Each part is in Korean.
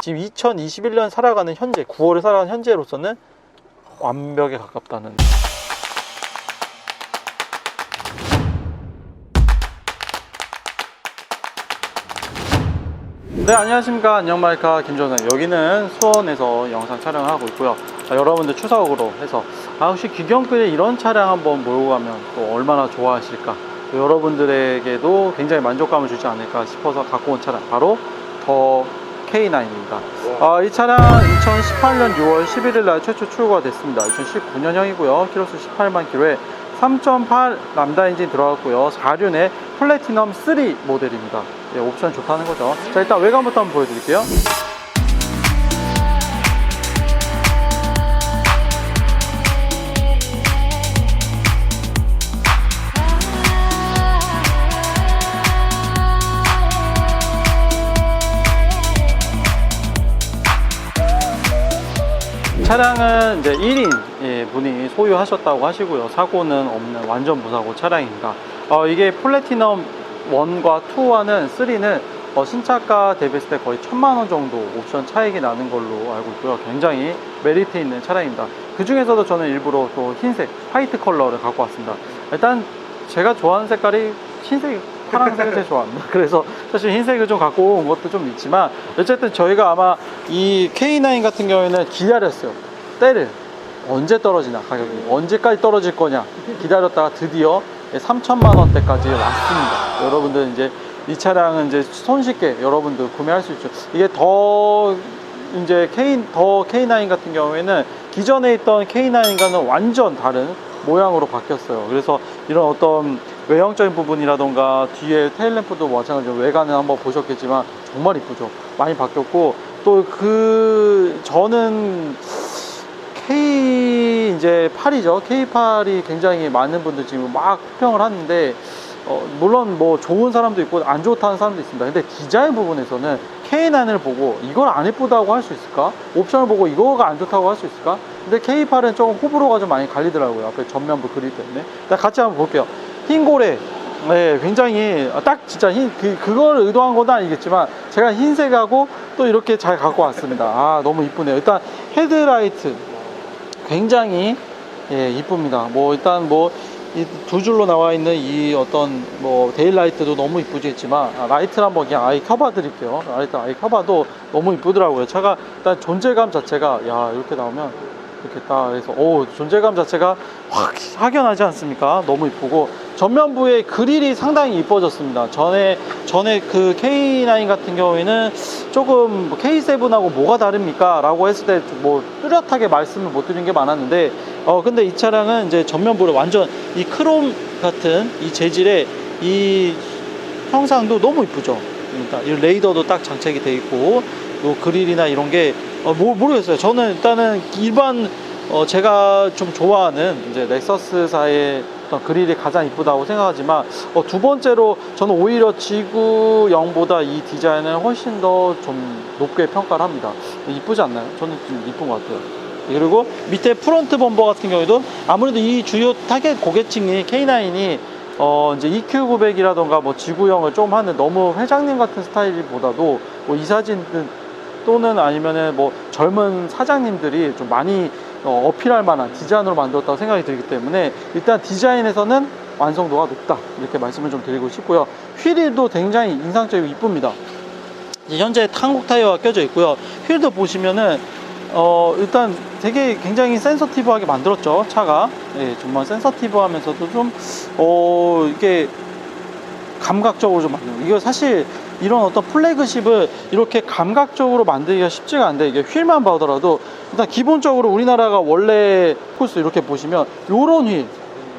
지금 2021년 살아가는 현재 9월을 살아가는 현재로서는 완벽에 가깝다는 네 안녕하십니까. 안녕마이카. 김정선 여기는 수원에서 영상 촬영을 하고 있고요. 아, 여러분들 추석으로 해서. 아 혹시 귀경길에 이런 차량 한번 몰고 가면 또 얼마나 좋아하실까? 또 여러분들에게도 굉장히 만족감을 주지 않을까 싶어서 갖고 온 차량. 바로 더 K9입니다. 아, 이 차량 2018년 6월 11일 날 최초 출고가 됐습니다. 2019년형이고요. 키로수 18만 킬로에 3.8 람다 엔진 들어갔고요. 4륜의 플래티넘 3 모델입니다. 예, 옵션 좋다는 거죠. 자 일단 외관부터 한번 보여드릴게요 차량은 이제 1인 예, 분이 소유하셨다고 하시고요. 사고는 없는 완전 무사고 차량입니다. 어, 이게 플래티넘 1과 2와는 3는 어, 신차가 대비했을 때 거의 천만 원 정도 옵션 차익이 나는 걸로 알고 있고요. 굉장히 메리트 있는 차량입니다. 그 중에서도 저는 일부러 또 흰색, 화이트 컬러를 갖고 왔습니다. 일단 제가 좋아하는 색깔이 흰색, 파란색을 제일 좋아합니다. 그래서 사실 흰색을 좀 갖고 온 것도 좀 있지만 어쨌든 저희가 아마 이 K9 같은 경우에는 기다렸어요. 때를 언제 떨어지나 가격이 언제까지 떨어질 거냐 기다렸다가 드디어 3천만 원대까지 왔습니다. 여러분들 이제 이 차량은 이제 손쉽게 여러분들 구매할 수 있죠. 이게 더 이제 K 더 K9 같은 경우에는 기존에 있던 K9과는 완전 다른 모양으로 바뀌었어요. 그래서 이런 어떤 외형적인 부분이라던가 뒤에 테일램프도 마찬가지로 외관은 한번 보셨겠지만 정말 이쁘죠. 많이 바뀌었고 또 그 저는 K 이제 8이죠. K8이 굉장히 많은 분들 지금 막 평을 하는데 어, 물론 뭐 좋은 사람도 있고 안 좋다는 사람도 있습니다. 근데 디자인 부분에서는 K9을 보고 이걸 안 예쁘다고 할 수 있을까? 옵션을 보고 이거가 안 좋다고 할 수 있을까? 근데 K8은 조금 호불호가 좀 많이 갈리더라고요. 앞에 전면부 그릴 때문에. 일단 같이 한번 볼게요. 흰 고래. 네, 굉장히 딱 진짜 흰, 그, 그걸 의도한 건 아니겠지만 제가 흰색하고 또 이렇게 잘 갖고 왔습니다. 아, 너무 이쁘네요. 일단 헤드라이트. 굉장히 예, 이쁩니다. 뭐 일단 뭐이두 줄로 나와 있는 이 어떤 뭐 데일라이트도 너무 이쁘겠지만 아, 라이트를 한번 그냥 아예 켜봐 드릴게요. 라이트 아예 켜봐도 너무 이쁘더라고요. 차가 일단 존재감 자체가 야 이렇게 나오면 이렇게 딱 해서 오 존재감 자체가 확 확연하지 않습니까? 너무 이쁘고 전면부의 그릴이 상당히 이뻐졌습니다. 전에 전에 그 K9 같은 경우에는 조금 뭐 K7하고 뭐가 다릅니까? 라고 했을 때 뭐 뚜렷하게 말씀을 못 드린 게 많았는데 어 근데 이 차량은 이제 전면부를 완전 이 크롬 같은 이 재질의 이 형상도 너무 이쁘죠. 일단 이 레이더도 딱 장착이 돼 있고 요 그릴이나 이런 게 어, 뭐, 모르겠어요. 저는 일단은 일반 어, 제가 좀 좋아하는 이제 넥서스사의 어떤 그릴이 가장 이쁘다고 생각하지만 어, 두 번째로 저는 오히려 지구형보다 이 디자인을 훨씬 더 좀 높게 평가를 합니다. 이쁘지 않나요? 저는 좀 이쁜 것 같아요. 그리고 밑에 프론트 범버 같은 경우에도 아무래도 이 주요 타겟 고객층이 K9이 어 이제 EQ900이라던가 뭐 지구형을 좀 하는 너무 회장님 같은 스타일보다도 뭐 이 사진 또는 아니면은 뭐 젊은 사장님들이 좀 많이 어, 어필할 만한 디자인으로 만들었다고 생각이 들기 때문에 일단 디자인에서는 완성도가 높다. 이렇게 말씀을 좀 드리고 싶고요. 휠도 굉장히 인상적이고 이쁩니다. 현재 한국 타이어가 껴져 있고요. 휠도 보시면은 어 일단 되게 굉장히 센서티브하게 만들었죠 차가. 예, 정말 센서티브하면서도 좀 어 이게 감각적으로 좀 만드는 이거 사실 이런 어떤 플래그십을 이렇게 감각적으로 만들기가 쉽지가 않은데 이게 휠만 보더라도 일단 기본적으로 우리나라가 원래 코스 이렇게 보시면 요런 휠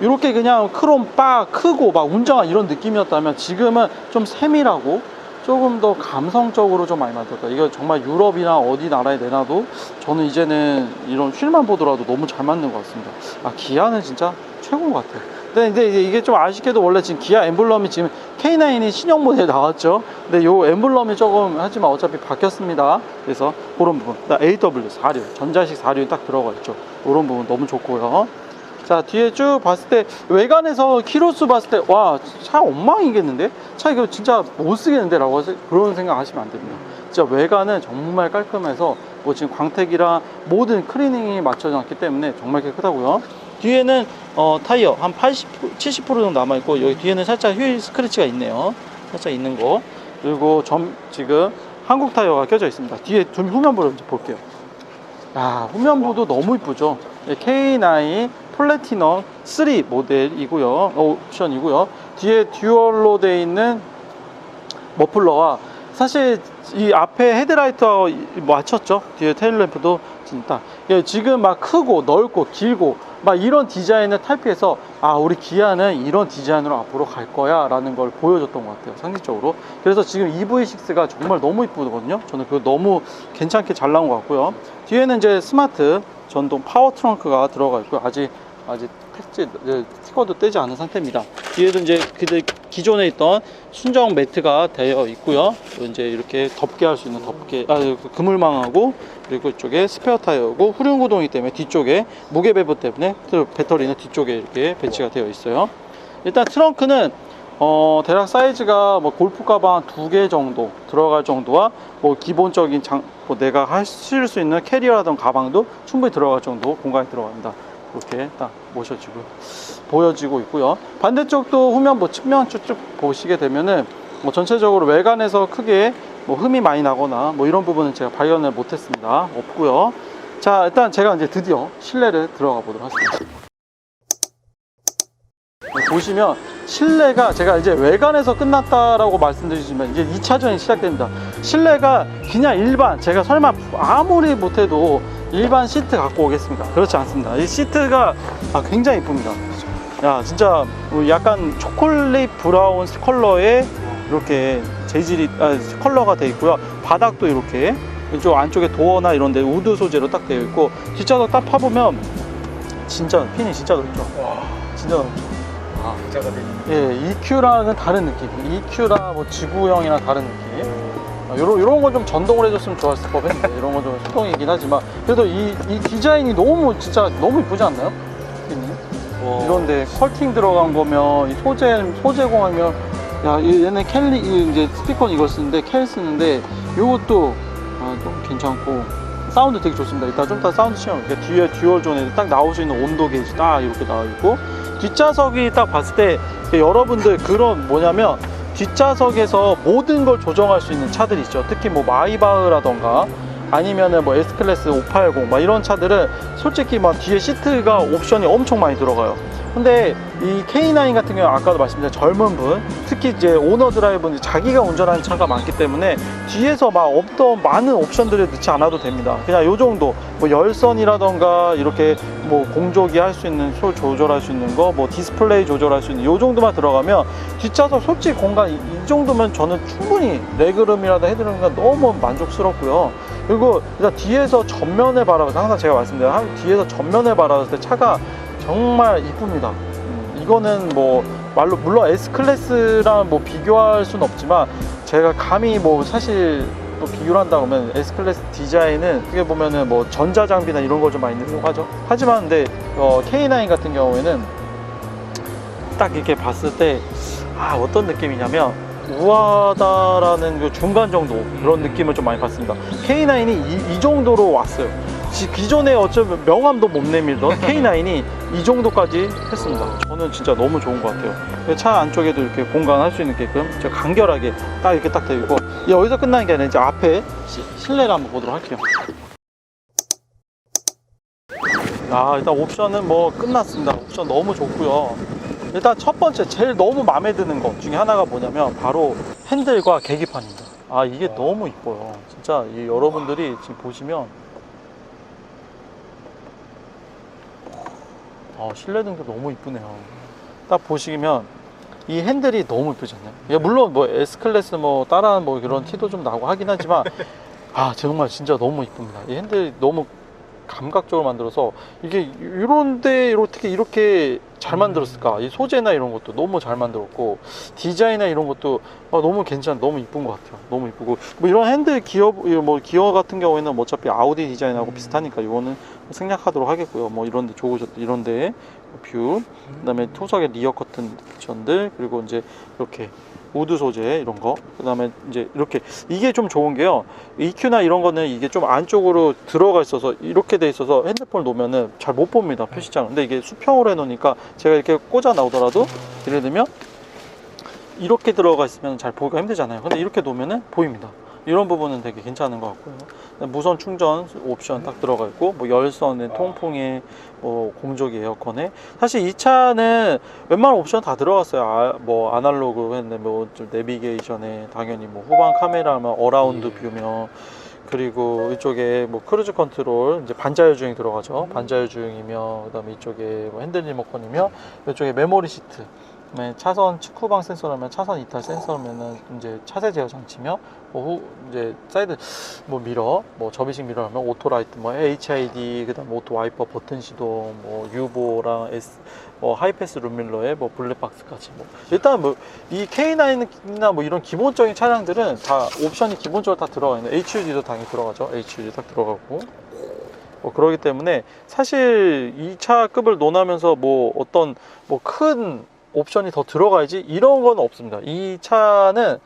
이렇게 그냥 크롬 빡 크고 막 웅장한 이런 느낌이었다면 지금은 좀 세밀하고 조금 더 감성적으로 좀 많이 만들었다. 이거 정말 유럽이나 어디 나라에 내놔도 저는 이제는 이런 휠만 보더라도 너무 잘 맞는 것 같습니다. 아, 기아는 진짜 최고인 것 같아요. 근데, 이제 이게 좀 아쉽게도 원래 지금 기아 엠블럼이 지금 K9이 신형 모델 나왔죠. 근데 요 엠블럼이 조금 하지만 어차피 바뀌었습니다. 그래서 그런 부분. 나 AW 4륜, 전자식 4륜 딱 들어가 있죠. 그런 부분 너무 좋고요. 자 뒤에 쭉 봤을 때 외관에서 키로수 봤을 때 와 차 엉망이겠는데 차 이거 진짜 못 쓰겠는데 라고 그런 생각 하시면 안 됩니다 진짜 외관은 정말 깔끔해서 뭐 지금 광택이랑 모든 클리닝이 맞춰져 놨기 때문에 정말 깨끗하고요. 뒤에는 어, 타이어 한 80, 70% 정도 남아 있고 여기 뒤에는 살짝 휠 스크래치가 있네요. 살짝 있는 거. 그리고 점 지금 한국 타이어가 껴져 있습니다. 뒤에 좀 후면부를 볼게요. 야, 후면부도 너무 이쁘죠. 예, K9 플래티넘 3 모델이고요. 어, 옵션이고요. 뒤에 듀얼로 되어 있는 머플러와 사실 이 앞에 헤드라이트하고 이- 맞췄죠. 뒤에 테일램프도 진짜 예, 지금 막 크고 넓고 길고 막 이런 디자인을 탈피해서 아 우리 기아는 이런 디자인으로 앞으로 갈 거야 라는 걸 보여줬던 것 같아요 상징적으로. 그래서 지금 EV6가 정말 너무 이쁘거든요. 저는 그거 너무 괜찮게 잘 나온 것 같고요. 뒤에는 이제 스마트 전동 파워 트렁크가 들어가 있고요. 아직 아직 택지 네, 스티커도 떼지 않은 상태입니다. 뒤에도 이제 기존에 있던 순정 매트가 되어 있고요. 이제 이렇게 덮게 할수 있는 덮개, 아, 그 그물망하고 그리고 이쪽에 스페어 타이어고 후륜 구동이기 때문에 뒤쪽에 무게 배분 때문에 또 배터리는 뒤쪽에 이렇게 배치가 되어 있어요. 일단 트렁크는 어, 대략 사이즈가 뭐 골프 가방 두 개 정도 들어갈 정도와 뭐 기본적인 장, 뭐 내가 하실 수 있는 캐리어라던 가방도 충분히 들어갈 정도 공간이 들어갑니다. 이렇게 딱 모셔지고 보여지고 있고요. 반대쪽도 후면 뭐 측면 쭉 보시게 되면은 뭐 전체적으로 외관에서 크게 뭐 흠이 많이 나거나 뭐 이런 부분은 제가 발견을 못했습니다. 없고요. 자 일단 제가 이제 드디어 실내를 들어가 보도록 하겠습니다. 보시면 실내가 제가 이제 외관에서 끝났다라고 말씀드리지만 이제 2차전이 시작됩니다. 실내가 그냥 일반 제가 설마 아무리 못해도 일반 시트 갖고 오겠습니까? 그렇지 않습니다. 이 시트가 아, 굉장히 이쁩니다. 야 진짜 뭐 약간 초콜릿 브라운 컬러의 이렇게 재질이 아, 컬러가 되어 있고요. 바닥도 이렇게 이쪽 안쪽에 도어나 이런 데 우드 소재로 딱 되어 있고 뒷좌석 딱 파보면 진짜 핀이 진짜 넓죠. 와, 진짜 넓죠. 아, 부자가 되네. 예, EQ랑은 다른 느낌. EQ랑 뭐 지구형이랑 다른 느낌. 아, 요런, 요런 건 좀 전동을 해줬으면 좋았을 법했는데, 이런 건좀 수동이긴 하지만, 그래도 이, 이 디자인이 너무, 진짜 너무 이쁘지 않나요? 이런데 컬팅 들어간 거면, 이 소재, 소재 공하면, 야, 이- 얘네 캘리, 이 이제 스피커는 이걸 쓰는데, 캘 쓰는데, 요것도, 아, 너무 괜찮고, 사운드 되게 좋습니다. 이따 좀 이따 사운드 시험, 이렇게 뒤에 듀얼 존에 딱 나올 수 있는 온도 게이지 딱 이렇게 나와 있고, 뒷좌석이 딱 봤을 때 여러분들 그런 뭐냐면 뒷좌석에서 모든 걸 조정할 수 있는 차들이 있죠. 특히 뭐 마이바흐라던가 아니면은 뭐 S클래스 580 막 이런 차들은 솔직히 막 뒤에 시트가 옵션이 엄청 많이 들어가요. 근데 이 K9 같은 경우 아까도 말씀드린 젊은 분 특히 이제 오너 드라이브는 자기가 운전하는 차가 많기 때문에 뒤에서 막 없던 많은 옵션들을 넣지 않아도 됩니다. 그냥 요 정도 뭐 열선이라던가 이렇게 뭐 공조기 할 수 있는 소리 조절할 수 있는 거 뭐 디스플레이 조절할 수 있는 요 정도만 들어가면 뒷좌석 솔직히 공간 이, 이 정도면 저는 충분히 레그룸이라도 헤드룸이가 너무 만족스럽고요. 그리고 일단 뒤에서 전면에 때 항상 제가 말씀드린 한- 뒤에서 전면에 바라봤을 때 차가 정말 이쁩니다. 음, 이거는 뭐 말로 물론 S 클래스랑 뭐 비교할 수는 없지만 제가 감히 뭐 사실 또 비교를 한다 그러면 S 클래스 디자인은 어떻게 보면은 뭐 전자 장비나 이런 거좀 많이 넣려고 하죠. 하지만 근데 어, K9 같은 경우에는 딱 이렇게 봤을 때 아, 어떤 느낌이냐면 우아하다라는 그 중간 정도 그런 느낌을 좀 많이 받습니다. K9이 이, 이 정도로 왔어요. 지- 기존에 어쩌면 명함도 못 내밀던 K9이 이 정도까지 했습니다. 저는 진짜 너무 좋은 것 같아요. 차 안쪽에도 이렇게 공간할 수 있는 게끔 진짜 간결하게 딱 이렇게 딱 되어 있고 여기서 끝나는 게 아니라 이제 앞에 시- 실내를 한번 보도록 할게요. 아 일단 옵션은 뭐 끝났습니다. 옵션 너무 좋고요. 일단 첫 번째 제일 너무 마음에 드는 것 중에 하나가 뭐냐면 바로 핸들과 계기판입니다. 아 이게 너무 이뻐요. 진짜 이 여러분들이 지금 보시면 아, 실내 등도 너무 이쁘네요. 딱 보시면 이 핸들이 너무 이쁘지 않나요? 예, 물론 뭐 S 클래스 뭐 따라한 뭐 그런 티도 좀 나고 하긴 하지만 아 정말 진짜 너무 이쁩니다. 이 핸들이 너무 감각적으로 만들어서 이게 이런데 어떻게 이렇게 잘 만들었을까? 이 소재나 이런 것도 너무 잘 만들었고 디자인이나 이런 것도 아, 너무 괜찮, 너무 이쁜 것 같아요. 너무 이쁘고 뭐 이런 핸들 기어 뭐 기어 같은 경우에는 뭐 어차피 아우디 디자인하고 비슷하니까 이거는 생략하도록 하겠고요. 뭐 이런데 좋으셨 이런데 뷰 그다음에 토석의 리어 커튼 옵션들 그리고 이제 이렇게 우드 소재 이런 거. 그 다음에 이제 이렇게 이게 좀 좋은 게요. EQ나 이런 거는 이게 좀 안쪽으로 들어가 있어서 이렇게 돼 있어서 핸드폰을 놓으면은 잘 못 봅니다 표시장 근데 이게 수평으로 해 놓으니까 제가 이렇게 꽂아 나오더라도 예를 들면 이렇게 들어가 있으면 잘 보기가 힘들잖아요. 근데 이렇게 놓으면은 보입니다 이런 부분은 되게 괜찮은 것 같고요. 무선 충전 옵션 딱 들어가 있고 뭐 열선에 통풍에 뭐 공조기 에어컨에. 사실 이 차는 웬만한 옵션 다 들어갔어요. 아, 뭐 아날로그 했는데 뭐 좀 내비게이션에 당연히 뭐 후방 카메라면 어라운드 예. 뷰며. 그리고 이쪽에 뭐 크루즈 컨트롤 이제 반자율 주행 들어가죠. 반자율 주행이며 그다음에 이쪽에 뭐 핸들 리모컨이며 이쪽에 메모리 시트 그다음에 차선 측후방 센서라면 차선 이탈 센서면은 이제 차세 제어 장치며 뭐 후, 이제 사이드 뭐 미러 뭐 접이식 미러라면 오토 라이트 뭐 HID 그다음 오토 와이퍼 버튼 시동 뭐 유보랑 S 뭐 하이패스 룸밀러에 뭐 블랙박스까지 뭐. 일단 뭐 이 K9이나 뭐 이런 기본적인 차량들은 다 옵션이 기본적으로 다 들어가 있는 HUD도 당연히 들어가죠. HUD 딱 들어가고. 뭐 그러기 때문에 사실 이 차급을 논하면서 뭐 어떤 뭐큰 옵션이 더 들어가야지 이런 건 없습니다. 이 차는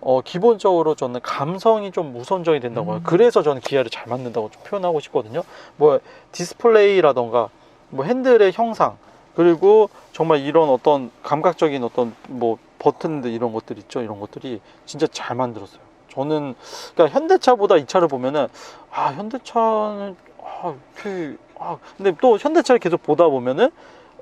어 기본적으로 저는 감성이 좀 우선적이 된다고 해요. 음. 그래서 저는 기아를 잘 만든다고 좀 표현하고 싶거든요. 뭐 디스플레이라던가 뭐 핸들의 형상 그리고 정말 이런 어떤 감각적인 어떤 뭐 버튼들 이런 것들 있죠. 이런 것들이 진짜 잘 만들었어요. 저는 그러니까 현대차보다 이 차를 보면은 아 현대차는 아 이렇게 아 근데 또 현대차를 계속 보다 보면은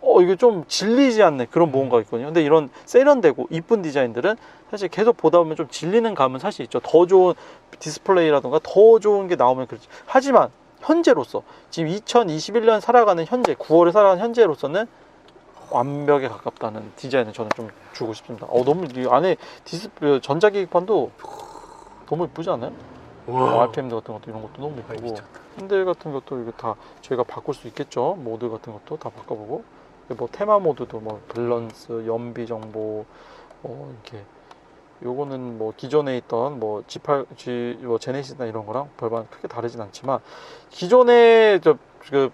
어 이게 좀 질리지 않네 그런 뭔가 있거든요. 근데 이런 세련되고 이쁜 디자인들은 사실 계속 보다 보면 좀 질리는 감은 사실 있죠. 더 좋은 디스플레이라던가 더 좋은 게 나오면 그렇지. 하지만 현재로서 지금 2021년 살아가는 현재 9월에 살아가는 현재로서는 완벽에 가깝다는 디자인을 저는 좀 주고 싶습니다. 어 너무 이 안에 디스플레이 전자기기판도 너무 예쁘지 않아요? 뭐 RPM 같은 것도 이런 것도 너무 아, 예쁘고 미쳤다. 핸들 같은 것도 이거 다 저희가 바꿀 수 있겠죠 모드 같은 것도 다 바꿔보고 뭐 테마 모드도 뭐 밸런스 연비 정보 뭐 이렇게 요거는 뭐 기존에 있던 뭐 G8 G 뭐 제네시스나 이런 거랑 별반 크게 다르진 않지만 기존에 저 그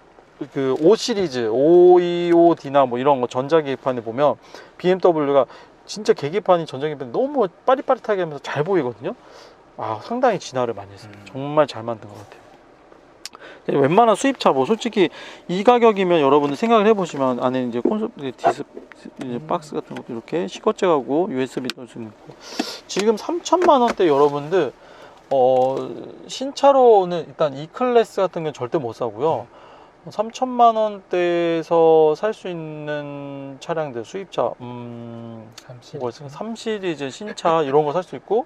그 5 시리즈 525D나 뭐 이런 거 전자계기판에 보면 BMW가 진짜 계기판이 전자계기판이 너무 빠릿빠릿하게 하면서 잘 보이거든요. 아 상당히 진화를 많이 했어요. 음. 정말 잘 만든 것 같아요. 근데 웬만한 수입차 뭐 솔직히 이 가격이면 여러분들 생각을 해보시면 안에 이제 콘솔 디스 이제 박스 같은 것도 이렇게 시거잭하고 USB 넣을 수 있는 거. 지금 3천만 원대 여러분들 어 신차로는 일단 E 클래스 같은 건 절대 못 사고요. 3천만 원대에서 살 수 있는 차량들 수입차 음 삼십. 뭐가 있어요? 3 시리즈 신차 이런 거 살 수 있고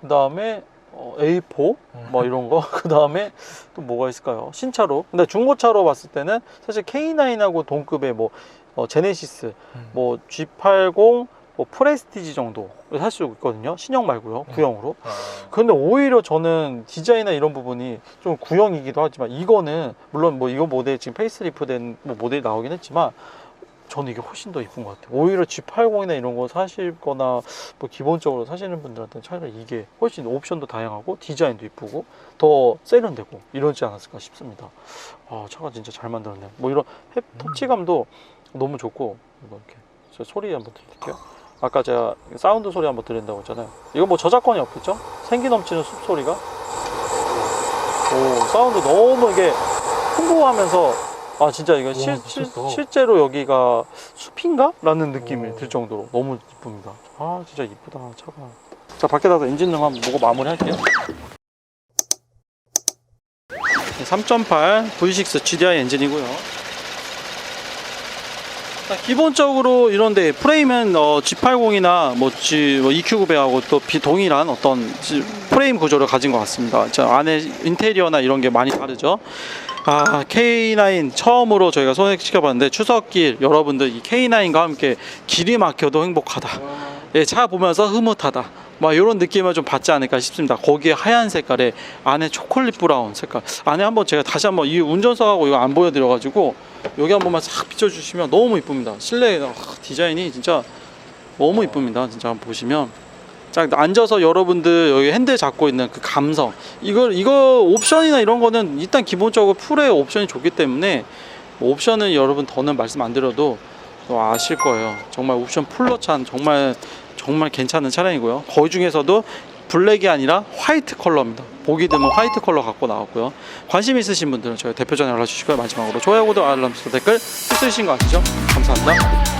그 다음에 어, A4 뭐 이런 거? 그 다음에 또 뭐가 있을까요? 신차로. 근데 중고차로 봤을 때는 사실 K9하고 동급의 뭐 어, 제네시스 음. 뭐 G80 뭐 프레스티지 정도 살 수 있거든요. 신형 말고요. 음. 구형으로. 아, 근데 오히려 저는 디자인이나 이런 부분이 좀 구형이기도 하지만 이거는 물론 뭐 이거 모델 지금 페이스리프 된 뭐 모델이 나오긴 했지만 저는 이게 훨씬 더 이쁜 것 같아요. 오히려 G80이나 이런 거 사실 거나 뭐 기본적으로 사시는 분들한테는 차라리 이게 훨씬 옵션도 다양하고 디자인도 이쁘고 더 세련되고 이러지 않았을까 싶습니다. 아 차가 진짜 잘 만들었네요. 뭐 이런 햅- 터치감도 너무 좋고 이렇게 저 소리 한번 들릴게요. 아까 제가 사운드 소리 한번 들린다고 했잖아요. 이거 뭐 저작권이 없겠죠? 생기 넘치는 숲 소리가. 오, 사운드 너무 이게 풍부하면서 아 진짜 이거 실, 실. 실제로 여기가 숲인가? 라는 느낌이 오. 들 정도로 너무 이쁩니다. 아 진짜 이쁘다 차가. 자 밖에 나가서 엔진능 한번 보고 마무리 할게요. 3.8 V6 GDI 엔진이고요. 자, 기본적으로 이런데 프레임은 어, G80이나 뭐, G, 뭐 EQ900하고 또 비 동일한 어떤 지- 프레임 구조를 가진 것 같습니다. 자, 안에 인테리어나 이런 게 많이 다르죠. 아, K9 처음으로 저희가 소개시켜봤는데 추석길 여러분들 이 K9과 함께 길이 막혀도 행복하다. 예, 차 보면서 흐뭇하다. 막 이런 느낌을 좀 받지 않을까 싶습니다. 거기에 하얀 색깔에 안에 초콜릿 브라운 색깔. 안에 한번 제가 다시 한번 이 운전석하고 이거 안 보여드려가지고 여기 한 번만 싹 비춰주시면 너무 이쁩니다. 실내 아, 디자인이 진짜 너무 이쁩니다. 진짜 한번 보시면 딱 앉아서 여러분들 여기 핸들 잡고 있는 그 감성 이걸 이거 옵션이나 이런 거는 일단 기본적으로 풀의 옵션이 좋기 때문에 옵션은 여러분 더는 말씀 안 드려도 또 아실 거예요. 정말 옵션 풀로 찬 정말 정말 괜찮은 차량이고요. 거기 중에서도 블랙이 아니라 화이트 컬러입니다. 보기 드문 화이트 컬러 갖고 나왔고요. 관심 있으신 분들은 저희 대표 전화 연락 주시고요. 마지막으로 좋아요, 구독, 알람, 댓글 필수이신 거 아시죠? 감사합니다.